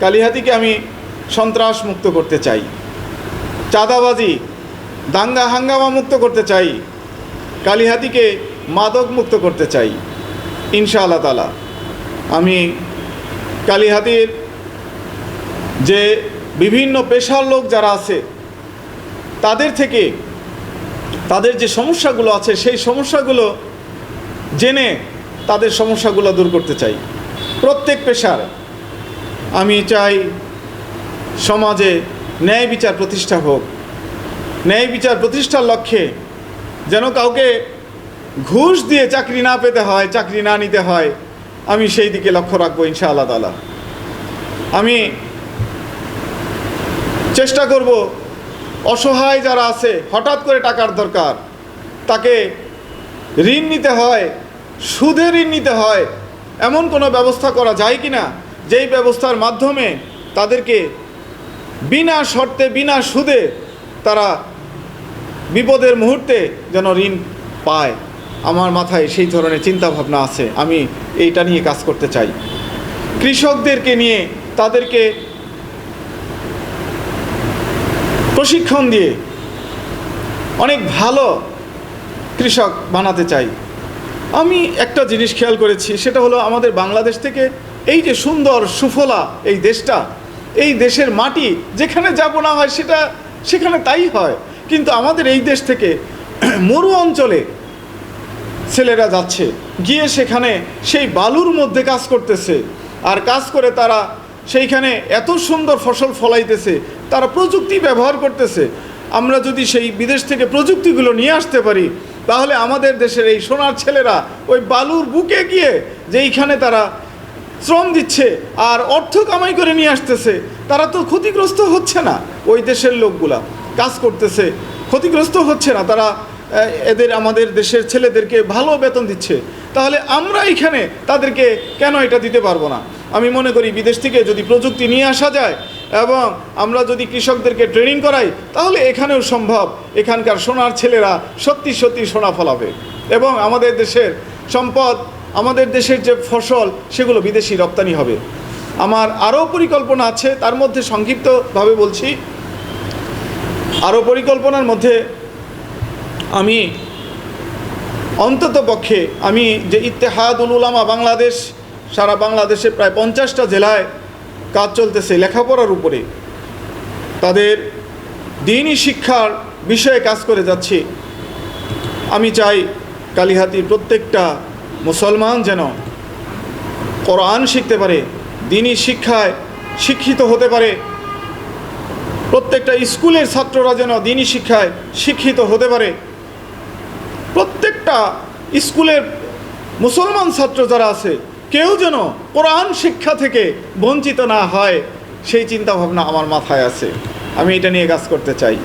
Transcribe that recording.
কালিহাতিকে আমি সন্ত্রাস মুক্ত করতে চাই। চাঁদাবাজি, দাঙ্গা হাঙ্গামা মুক্ত করতে চাই। কালিহাতিকে মাদক মুক্ত করতে চাই ইনশা আল্লাহ তালা আমি কালিহাতির যে বিভিন্ন পেশার লোক যারা আছে, তাদের থেকে তাদের যে সমস্যাগুলো আছে, সেই সমস্যাগুলো জেনে তাদের সমস্যাগুলো দূর করতে চাই। প্রত্যেক পেশার আমি চাই সমাজে ন্যায় বিচার প্রতিষ্ঠা হোক। ন্যায় বিচার প্রতিষ্ঠার লক্ষ্যে যেন কাউকে ঘুষ দিয়ে চাকরি না পেতে হয়, চাকরি না নিতে হয়, আমি সেই দিকে লক্ষ্য রাখব ইনশা আল্লাহ তালা আমি চেষ্টা করব অসহায় যারা আছে, হঠাৎ করে টাকার দরকার, তাকে ঋণ নিতে হয় সুদে ঋণ নিতে হয়, এমন কোনো ব্যবস্থা করা যায় কি না যেই ব্যবস্থার মাধ্যমে তাদেরকে বিনা শর্তে, বিনা সুদে তারা বিপদের মুহূর্তে যেন ঋণ পায়। আমার মাথায় সেই ধরনের চিন্তা ভাবনা আছে। আমি এইটা নিয়ে কাজ করতে চাই। কৃষকদেরকে নিয়ে তাদেরকে প্রশিক্ষণ দিয়ে অনেক ভালো কৃষক বানাতে চাই। আমি একটা জিনিস খেয়াল করেছি, সেটা হলো আমাদের বাংলাদেশ থেকে এই যে সুন্দর সুফলা এই দেশটা, এই দেশের মাটি, যেখানে যাব না হয় সেটা, সেখানে তাই হয়। কিন্তু আমাদের এই দেশ থেকে মরু অঞ্চলে ছেলেরা যাচ্ছে। গিয়ে সেখানে সেই বালুর মধ্যে কাজ করতেছে। আর কাজ করে তারা সেইখানে এত সুন্দর ফসল ফলাইতেছে, তারা প্রযুক্তি ব্যবহার করতেছে। আমরা যদি সেই বিদেশ থেকে প্রযুক্তিগুলো নিয়ে আসতে পারি, তাহলে আমাদের দেশের এই সোনার ছেলেরা ওই বালুর বুকে গিয়ে যেইখানে তারা শ্রম দিচ্ছে আর অর্থ কামাই করে নিয়ে আসতেছে, তারা তো ক্ষতিগ্রস্ত হচ্ছে না ওই দেশের লোকগুলা। কাজ করতেছে, ক্ষতিগ্রস্ত হচ্ছে না, তারা এদের আমাদের দেশের ছেলেদেরকে ভালো বেতন দিচ্ছে। তাহলে আমরা এখানে তাদেরকে কেন এটা দিতে পারব না? আমি মনে করি বিদেশ থেকে যদি প্রযুক্তি নিয়ে আসা যায় এবং আমরা যদি কৃষকদেরকে ট্রেনিং করাই, তাহলে এখানেও সম্ভব। এখানকার সোনার ছেলেরা সত্যি সত্যি সোনা ফলাবে। এবং আমাদের দেশের সম্পদ আমাদের দেশের যে ফসল, সেগুলো বিদেশি রপ্তানি হবে। আমার আরও পরিকল্পনা আছে, তার মধ্যে সংক্ষিপ্তভাবে বলছি। আরও পরিকল্পনার মধ্যে আমি অন্তত পক্ষে আমি যে ইত্তেহাদুল উলামা বাংলাদেশ, সারা বাংলাদেশে প্রায় পঞ্চাশটা জেলায় কাজ চলতেছে লেখাপড়ার উপরে। তাদের দিনই শিক্ষার বিষয়ে কাজ করে যাচ্ছি। আমি চাই কালিহাতির প্রত্যেকটা মুসলমান যেন কোরআন শিখতে পারে দিনই শিক্ষায় শিক্ষিত হতে পারে। প্রত্যেকটা স্কুলের ছাত্ররা যেন দিনই শিক্ষায় শিক্ষিত হতে পারে। প্রত্যেকটা স্কুলের মুসলমান ছাত্র যারা আছে, কেউ যেন কোরআন শিক্ষা থেকে বঞ্চিত না হয়, সেই চিন্তাভাবনা আমার মাথায় আছে। আমি এটা নিয়ে কাজ করতে চাই।